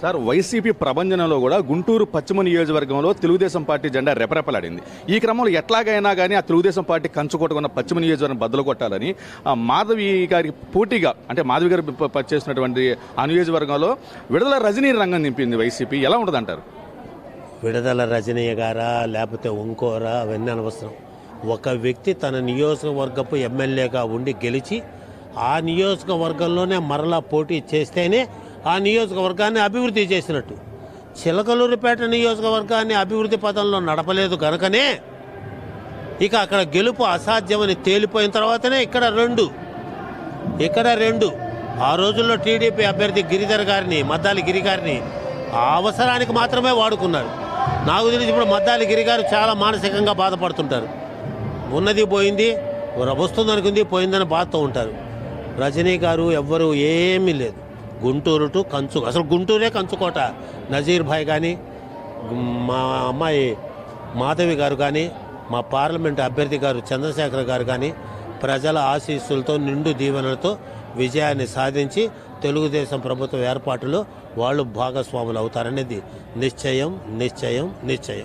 Sir YCP ప్రభంజనంలో కూడా గుంటూరు పశ్చిమ నియోజకవర్గంలో తెలుగుదేశం పార్టీ జెండా రెపరెపలాడింది. ఈ క్రమంలో ఎట్లాగైనా కానీ ఆ తెలుగుదేశం పార్టీ కంచుకొట్టుకున్న పశ్చిమ నియోజకవర్గం బద్దలు కొట్టాలని ఆ మాధవి గారికి పోటీగా అంటే మాధవి గారు చేసినటువంటి ఆ నియోజకవర్గంలో విడుదల రజనీ రంగం నింపింది వైసీపీ. ఎలా ఉంటుంది అంటారు విడుదల రజనీయ గారా లేకపోతే ఇంకోరా అవన్నీ అనవసరం. ఒక వ్యక్తి తన నియోజకవర్గపు ఎమ్మెల్యేగా ఉండి గెలిచి ఆ నియోజకవర్గంలోనే మరలా పోటీ చేస్తేనే ఆ నియోజకవర్గాన్ని అభివృద్ధి చేసినట్టు. చిలకలూరుపేట నియోజకవర్గాన్ని అభివృద్ధి పదంలో నడపలేదు కనుకనే ఇక అక్కడ గెలుపు అసాధ్యమని తేలిపోయిన తర్వాతనే ఇక్కడ రెండు. ఇక్కడ రెండు. ఆ రోజుల్లో టీడీపీ అభ్యర్థి గిరిధర్ గారిని మద్దాలి గిరి గారిని ఆ అవసరానికి మాత్రమే వాడుకున్నారు. నాకు తెలిసి ఇప్పుడు మద్దాలి గిరి గారు చాలా మానసికంగా బాధపడుతుంటారు. ఉన్నది పోయింది వస్తుంది అనుకుంది పోయిందని బాధతో ఉంటారు. రజనీ గారు ఎవ్వరు ఏమీ లేదు. గుంటూరు టు కంచు అసలు గుంటూరే కంచుకోట. నజీర్ భాయ్ కానీ మా అమ్మాయి మాధవి గారు కానీ మా పార్లమెంట్ అభ్యర్థి గారు చంద్రశేఖర్ గారు కానీ ప్రజల ఆశీస్సులతో నిండు దీవెనలతో విజయాన్ని సాధించి తెలుగుదేశం ప్రభుత్వ ఏర్పాటులో వాళ్ళు భాగస్వాములు అవుతారనేది నిశ్చయం నిశ్చయం నిశ్చయం.